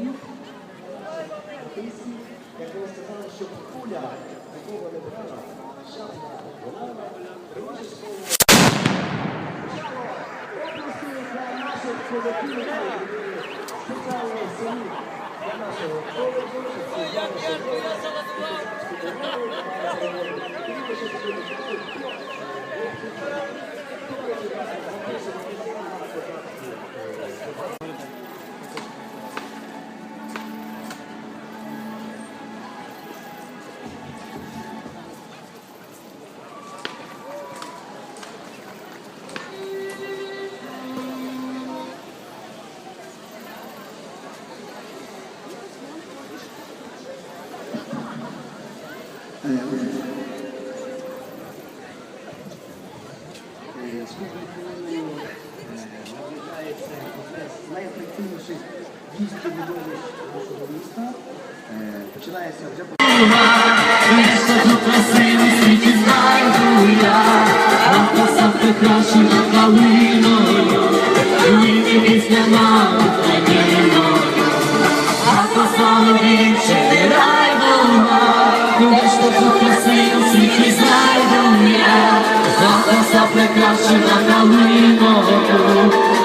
козаків. Пісні, як сказали, що куля такого не брала, шапка вона приводить слово. Області для наших козаків, які спеціально самі для нашого коледжу, щоб ці Республікою наближається найефективніших Починається вже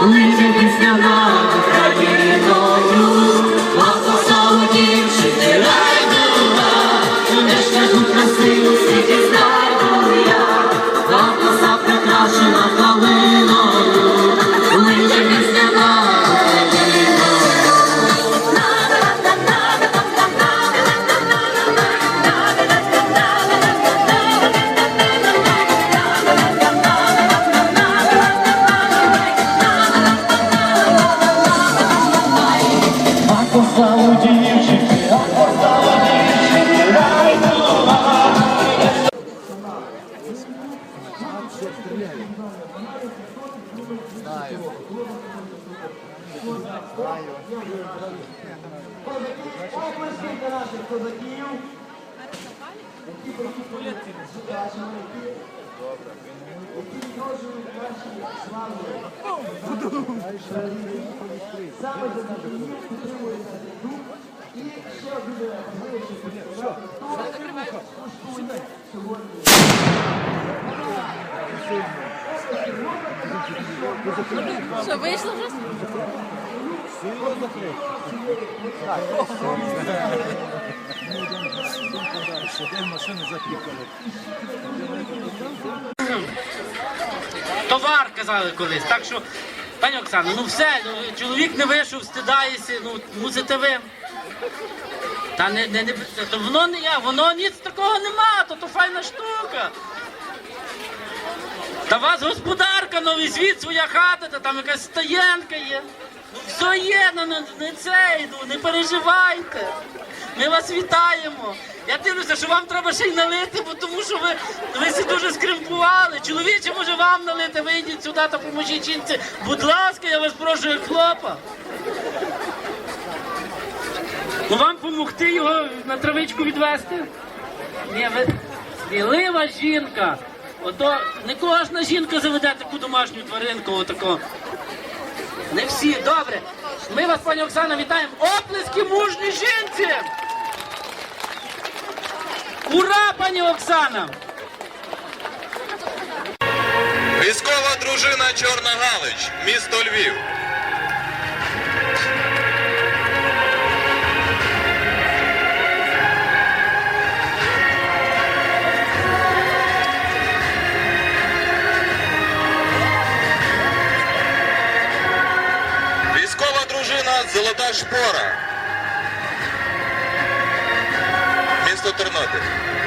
лине пісня над Україною, Лапоса у дівчини райдула, де ж кажу красиву світі знайду я, Лапоса прикрашена області для наших козаків. Які приїхали з які які відроджують наші слави. Саме за них підтримують дух. І ще один важливий фестиваль, хто коштує сьогодні. Що вийшло вже? Товар казали колись. Так що, пані Оксано, ну все, ну, чоловік не вийшов, стидається, ну мусите ви. Та не, не, не то воно не я, воно ніц такого нема, то то файна штука. Та вас господарка, новий світ, своя хата, та там якась стоянка є. Все є, ну не, цей, ну не переживайте. Ми вас вітаємо. Я дивлюся, що вам треба ще й налити, бо тому що ви, ви всі дуже скримпували. Чоловіче, може вам налити, вийдіть сюди та поможіть жінці. Будь ласка, я вас прошу, як хлопа. Ну вам допомогти його на травичку відвести? Ні, ви смілива жінка. Ото не кожна жінка заведе таку домашню тваринку, отако. Не всі, добре. Ми вас, пані Оксана, вітаємо. Оплески мужній жінці! Ура, пані Оксана! Військова дружина Чорна Галич, місто Львів. Військова Золота Шпора. Місто Тернопіль.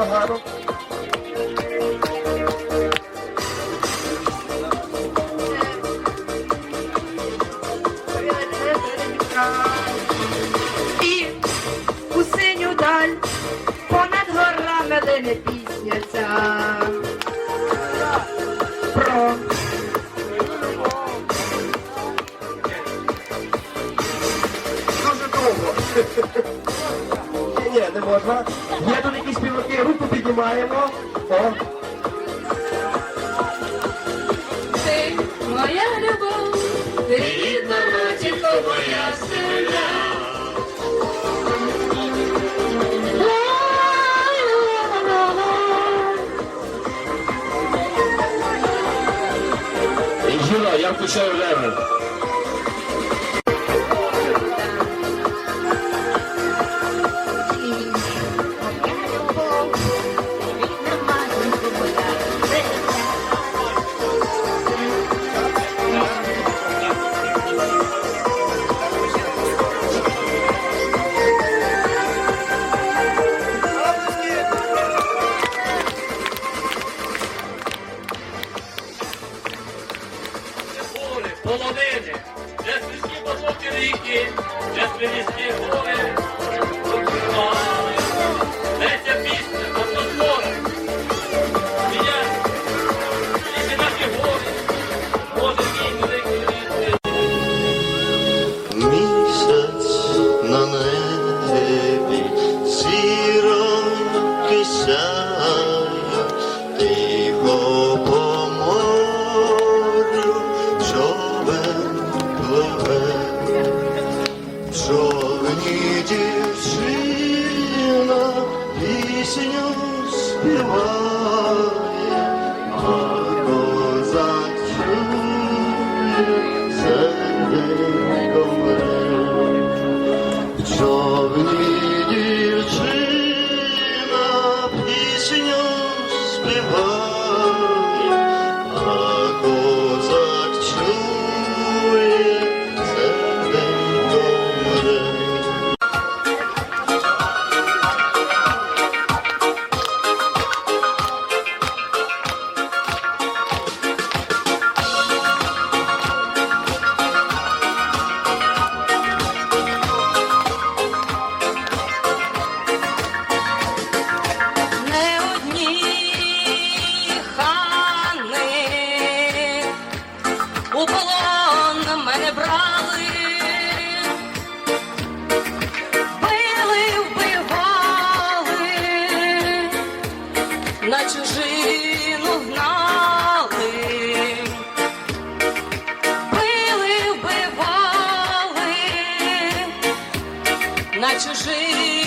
Добре. І у синю даль понад горами лине пісня ця. Про Дуже довго. Ні, не можна. Руку. О, ти моя любов, ти рідна матінко моя сина. Юра, я включаю левел. Човні дівчина пісню співає, у полон мене брали, били, вбивали, на чужину гнали, били, вбивали, на чужину.